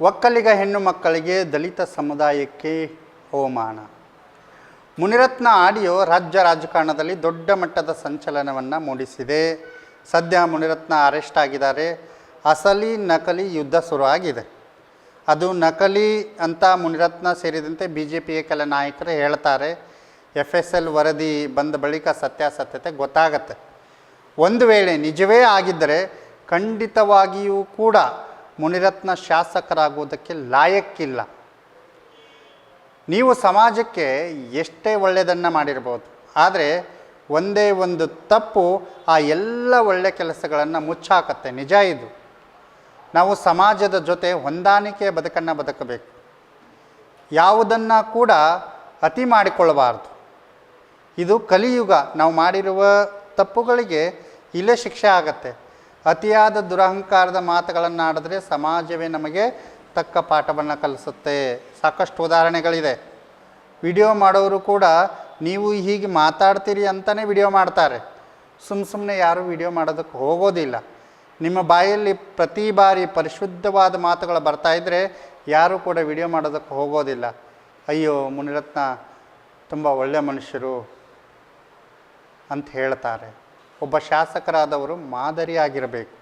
ಒಕ್ಕಲಿಗ ಹೆಣ್ಣು ಮಕ್ಕಳಿಗೆ ದಲಿತ ಸಮುದಾಯಕ್ಕೆ ಅವಮಾನ. ಮುನಿರತ್ನ ಆಡಿಯೋ ರಾಜ್ಯ ರಾಜಕಾರಣದಲ್ಲಿ ದೊಡ್ಡ ಮಟ್ಟದ ಸಂಚಲನವನ್ನು ಮೂಡಿಸಿದೆ. ಸದ್ಯ ಮುನಿರತ್ನ ಅರೆಸ್ಟ್ ಆಗಿದ್ದಾರೆ. ಅಸಲಿ ನಕಲಿ ಯುದ್ಧ ಶುರುವಾಗಿದೆ ಅದು ನಕಲಿ ಅಂತ ಮುನಿರತ್ನ ಸೇರಿದಂತೆ ಬಿ ಜೆ ಪಿಯ ಕೆಲ ನಾಯಕರು ಹೇಳ್ತಾರೆ. ಎಫ್ ಎಸ್ ಎಲ್ ವರದಿ ಬಂದ ಬಳಿಕ ಸತ್ಯಾಸತ್ಯತೆ ಗೊತ್ತಾಗತ್ತೆ. ಒಂದು ವೇಳೆ ನಿಜವೇ ಆಗಿದ್ದರೆ ಖಂಡಿತವಾಗಿಯೂ ಕೂಡ ಮುನಿರತ್ನ ಶಾಸಕರಾಗುವುದಕ್ಕೆ ಲಾಯಕ್ಕಿಲ್ಲ. ನೀವು ಸಮಾಜಕ್ಕೆ ಎಷ್ಟೇ ಒಳ್ಳೆಯದನ್ನು ಮಾಡಿರ್ಬೋದು, ಆದರೆ ಒಂದೇ ಒಂದು ತಪ್ಪು ಆ ಎಲ್ಲ ಒಳ್ಳೆ ಕೆಲಸಗಳನ್ನು ಮುಚ್ಚಾಕತ್ತೆ, ನಿಜ ಇದು. ನಾವು ಸಮಾಜದ ಜೊತೆ ಹೊಂದಾಣಿಕೆಯ ಬದುಕನ್ನು ಬದುಕಬೇಕು. ಯಾವುದನ್ನು ಕೂಡ ಅತಿ ಮಾಡಿಕೊಳ್ಳಬಾರ್ದು. ಇದು ಕಲಿಯುಗ, ನಾವು ಮಾಡಿರುವ ತಪ್ಪುಗಳಿಗೆ ಇಲ್ಲೇ ಶಿಕ್ಷೆ ಆಗತ್ತೆ. ಅತಿಯಾದ ದುರಹಂಕಾರದ ಮಾತುಗಳನ್ನು ಆಡಿದ್ರೆ ಸಮಾಜವೇ ನಮಗೆ ತಕ್ಕ ಪಾಠವನ್ನು ಕಲಿಸುತ್ತೆ. ಸಾಕಷ್ಟು ಉದಾಹರಣೆಗಳಿದೆ. ವಿಡಿಯೋ ಮಾಡೋರು ಕೂಡ ನೀವು ಹೀಗೆ ಮಾತಾಡ್ತೀರಿ ಅಂತಲೇ ವಿಡಿಯೋ ಮಾಡ್ತಾರೆ. ಸುಮ್ಮ ಸುಮ್ಮನೆ ಯಾರೂ ವಿಡಿಯೋ ಮಾಡೋದಕ್ಕೆ ಹೋಗೋದಿಲ್ಲ. ನಿಮ್ಮ ಬಾಯಲ್ಲಿ ಪ್ರತಿ ಬಾರಿ ಪರಿಶುದ್ಧವಾದ ಮಾತುಗಳು ಬರ್ತಾ ಇದ್ದರೆ ಯಾರೂ ಕೂಡ ವಿಡಿಯೋ ಮಾಡೋದಕ್ಕೆ ಹೋಗೋದಿಲ್ಲ. ಅಯ್ಯೋ, ಮುನಿರತ್ನ, ತುಂಬ ಒಳ್ಳೆಯ ಮನುಷ್ಯರು ಅಂತ ಹೇಳ್ತಾರೆ. ಒಬ್ಬ ಶಾಸಕರಾದವರು ಮಾದರಿಯಾಗಿರಬೇಕು.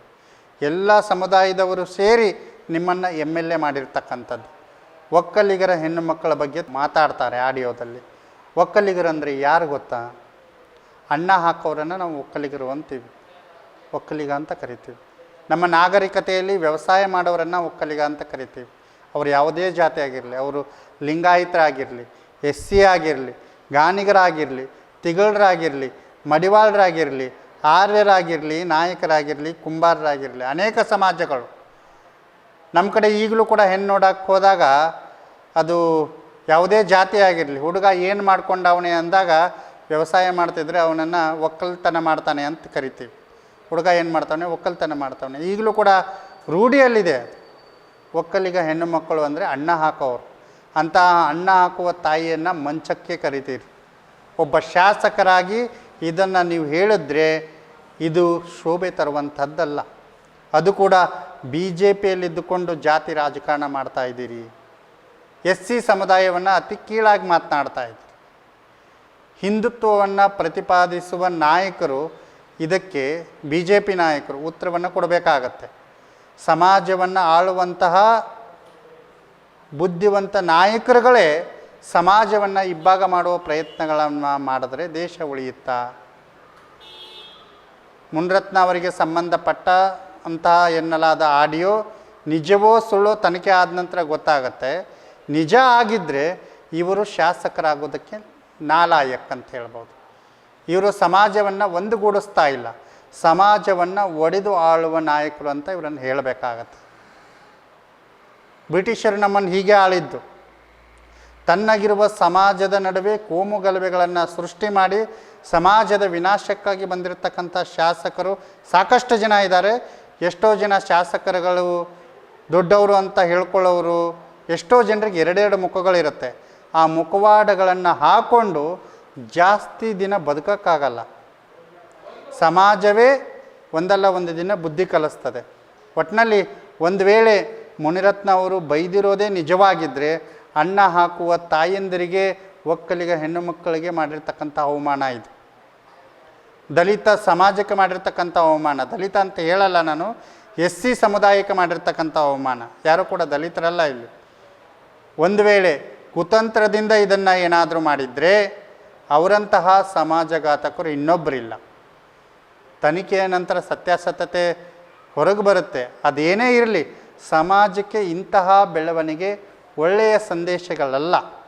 ಎಲ್ಲ ಸಮುದಾಯದವರು ಸೇರಿ ನಿಮ್ಮನ್ನು ಎಂ ಎಲ್ ಎ ಮಾಡಿರ್ತಕ್ಕಂಥದ್ದು. ಒಕ್ಕಲಿಗರ ಹೆಣ್ಣು ಮಕ್ಕಳ ಬಗ್ಗೆ ಮಾತಾಡ್ತಾರೆ ಆಡಿಯೋದಲ್ಲಿ. ಒಕ್ಕಲಿಗರಂದರೆ ಯಾರು ಗೊತ್ತಾ? ಅಣ್ಣ ಹಾಕೋರನ್ನು ನಾವು ಒಕ್ಕಲಿಗರು ಅಂತೀವಿ. ಒಕ್ಕಲಿಗ ಅಂತ ಕರಿತೀವಿ. ನಮ್ಮ ನಾಗರಿಕತೆಯಲ್ಲಿ ವ್ಯವಸಾಯ ಮಾಡೋರನ್ನು ಒಕ್ಕಲಿಗ ಅಂತ ಕರಿತೀವಿ. ಅವ್ರು ಯಾವುದೇ ಜಾತಿ ಆಗಿರಲಿ, ಅವರು ಲಿಂಗಾಯಿತರಾಗಿರಲಿ ಎಸ್ ಸಿ ಆಗಿರಲಿ, ಗಾಣಿಗರಾಗಿರಲಿ, ತಿಗಳರಾಗಿರಲಿ, ಮಡಿವಾಳರಾಗಿರಲಿ ಆರ್ಯರಾಗಿರಲಿ, ನಾಯಕರಾಗಿರಲಿ, ಕುಂಬಾರರಾಗಿರಲಿ, ಅನೇಕ ಸಮಾಜಗಳು. ನಮ್ಮ ಕಡೆ ಈಗಲೂ ಕೂಡ ಹೆಣ್ಣು ನೋಡೋಕ್ಕೆ ಹೋದಾಗ ಅದು ಯಾವುದೇ ಜಾತಿ ಆಗಿರಲಿ, ಹುಡುಗ ಏನು ಮಾಡ್ಕೊಂಡವನೇ ಅಂದಾಗ ವ್ಯವಸಾಯ ಮಾಡ್ತಿದ್ರೆ ಅವನನ್ನು ಒಕ್ಕಲ್ತನ ಮಾಡ್ತಾನೆ ಅಂತ ಕರಿತೀವಿ. ಹುಡುಗ ಏನು ಮಾಡ್ತಾವನೆ? ಒಕ್ಕಲ್ತನ ಮಾಡ್ತಾವನೆ. ಈಗಲೂ ಕೂಡ ರೂಢಿಯಲ್ಲಿದೆ. ಒಕ್ಕಲಿಗ ಹೆಣ್ಣು ಮಕ್ಕಳು ಅಂದರೆ ಅಣ್ಣ ಹಾಕೋರು ಅಂತ ಅಣ್ಣ ಹಾಕುವ ತಾಯಿಯನ್ನು ಮಂಚಕ್ಕೆ ಕರಿತೀರಿ. ಒಬ್ಬ ಶಾಸಕರಾಗಿ ಇದನ್ನು ನೀವು ಹೇಳಿದ್ರೆ ಇದು ಶೋಭೆ ತರುವಂಥದ್ದಲ್ಲ. ಅದು ಕೂಡ ಬಿ ಜೆ ಪಿಯಲ್ಲಿದ್ದುಕೊಂಡು ಜಾತಿ ರಾಜಕಾರಣ ಮಾಡ್ತಾ ಇದ್ದೀರಿ. ಎಸ್ ಸಿ ಸಮುದಾಯವನ್ನು ಅತಿ ಕೀಳಾಗಿ ಮಾತನಾಡ್ತಾ ಇದ್ದೀರಿ. ಹಿಂದುತ್ವವನ್ನು ಪ್ರತಿಪಾದಿಸುವ ನಾಯಕರು, ಇದಕ್ಕೆ ಬಿ ಜೆ ಪಿ ನಾಯಕರು ಉತ್ತರವನ್ನು ಕೊಡಬೇಕಾಗತ್ತೆ. ಸಮಾಜವನ್ನು ಆಳುವಂತಹ ಬುದ್ಧಿವಂತ ನಾಯಕರುಗಳೇ ಸಮಾಜವನ್ನು ಇಬ್ಬಾಗ ಮಾಡುವ ಪ್ರಯತ್ನಗಳನ್ನು ಮಾಡಿದ್ರೆ ದೇಶ ಉಳಿಯುತ್ತಾ? ಮುನ್ರತ್ನ ಅವರಿಗೆ ಸಂಬಂಧಪಟ್ಟ ಅಂತಹ ಎನ್ನಲಾದ ಆಡಿಯೋ ನಿಜವೋ ಸುಳ್ಳೋ ತನಿಖೆ ಆದ ನಂತರ ಗೊತ್ತಾಗತ್ತೆ. ನಿಜ ಆಗಿದ್ದರೆ ಇವರು ಶಾಸಕರಾಗೋದಕ್ಕೆ ನಾಲಾಯಕ್ ಅಂತ ಹೇಳ್ಬೋದು. ಇವರು ಸಮಾಜವನ್ನು ಒಂದುಗೂಡಿಸ್ತಾ ಇಲ್ಲ. ಸಮಾಜವನ್ನು ಒಡೆದು ಆಳುವ ನಾಯಕರು ಅಂತ ಇವರನ್ನು ಹೇಳಬೇಕಾಗತ್ತೆ. ಬ್ರಿಟಿಷರು ನಮ್ಮನ್ನು ಹೀಗೆ ಆಳಿದ್ದು. ತನ್ನಗಿರುವ ಸಮಾಜದ ನಡುವೆ ಕೋಮು ಗಲಭೆಗಳನ್ನು ಸೃಷ್ಟಿ ಮಾಡಿ ಸಮಾಜದ ವಿನಾಶಕ್ಕಾಗಿ ಬಂದಿರತಕ್ಕಂಥ ಶಾಸಕರು ಸಾಕಷ್ಟು ಜನ ಇದ್ದಾರೆ. ಎಷ್ಟೋ ಜನ ಶಾಸಕರುಗಳು ದೊಡ್ಡವರು ಅಂತ ಹೇಳ್ಕೊಳ್ಳೋರು, ಎಷ್ಟೋ ಜನರಿಗೆ ಎರಡೆರಡು ಮುಖಗಳಿರುತ್ತೆ. ಆ ಮುಖವಾಡಗಳನ್ನು ಹಾಕ್ಕೊಂಡು ಜಾಸ್ತಿ ದಿನ ಬದುಕೋಕ್ಕಾಗಲ್ಲ. ಸಮಾಜವೇ ಒಂದಲ್ಲ ಒಂದು ದಿನ ಬುದ್ಧಿ ಕಲಿಸ್ತದೆ. ಒಟ್ಟಿನಲ್ಲಿ ಒಂದು ವೇಳೆ ಮುನಿರತ್ನ ಅವರು ಬೈದಿರೋದೇ ನಿಜವಾಗಿದ್ದರೆ ಅನ್ನ ಹಾಕುವ ತಾಯಂದಿರಿಗೆ, ಒಕ್ಕಲಿಗ ಹೆಣ್ಣು ಮಕ್ಕಳಿಗೆ ಮಾಡಿರ್ತಕ್ಕಂಥ ಅವಮಾನ ಇದು. ದಲಿತ ಸಮಾಜಕ್ಕೆ ಮಾಡಿರ್ತಕ್ಕಂಥ ಅವಮಾನ. ದಲಿತ ಅಂತ ಹೇಳಲ್ಲ ನಾನು ಎಸ್ ಸಿ ಸಮುದಾಯಕ್ಕೆ ಮಾಡಿರ್ತಕ್ಕಂಥ ಅವಮಾನ. ಯಾರೂ ಕೂಡ ದಲಿತರಲ್ಲ ಇಲ್ಲಿ. ಒಂದು ವೇಳೆ ಕುತಂತ್ರದಿಂದ ಇದನ್ನು ಏನಾದರೂ ಮಾಡಿದರೆ, ಅವರಂತಹ ಸಮಾಜಘಾತಕರು ಇನ್ನೊಬ್ಬರಿಲ್ಲ ತನಿಖೆಯ ನಂತರ ಸತ್ಯಾಸತ್ಯತೆ ಹೊರಗೆ ಬರುತ್ತೆ. ಅದೇನೇ ಇರಲಿ, ಸಮಾಜಕ್ಕೆ ಇಂತಹ ಬೆಳವಣಿಗೆ ಒಳ್ಳೆಯ ಸಂದೇಶಗಳಲ್ಲ.